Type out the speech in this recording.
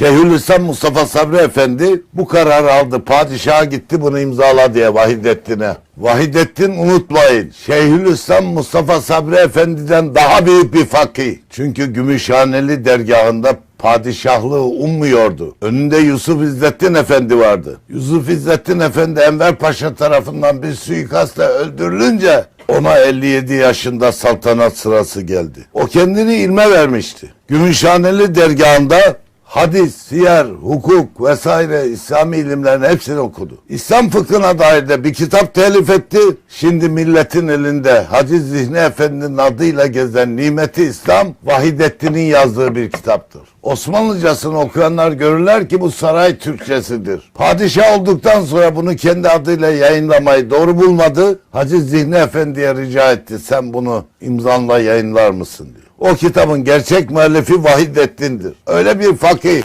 Şeyhülislam Mustafa Sabri Efendi bu kararı aldı. Padişaha gitti bunu imzala diye Vahidettin'e. Vahidettin unutmayın. Şeyhülislam Mustafa Sabri Efendi'den daha büyük bir fakih. Çünkü Gümüşhaneli dergahında padişahlığı ummuyordu. Önünde Yusuf İzzettin Efendi vardı. Yusuf İzzettin Efendi Enver Paşa tarafından bir suikastla öldürülünce ona 57 yaşında saltanat sırası geldi. O kendini ilme vermişti. Gümüşhaneli dergahında hadis, siyer, hukuk vesaire İslami ilimlerin hepsini okudu. İslam fıkhına dair de bir kitap telif etti. Şimdi milletin elinde Hacı Zihni Efendi'nin adıyla gezen Nimeti İslam Vahidettin'in yazdığı bir kitaptır. Osmanlıcasını okuyanlar görürler ki bu saray Türkçesidir. Padişah olduktan sonra bunu kendi adıyla yayınlamayı doğru bulmadı. Hacı Zihni Efendi'ye rica etti. Sen bunu imzanla yayınlar mısın diyor. O kitabın gerçek müellifi Vahidettin'dir. Öyle bir fakih.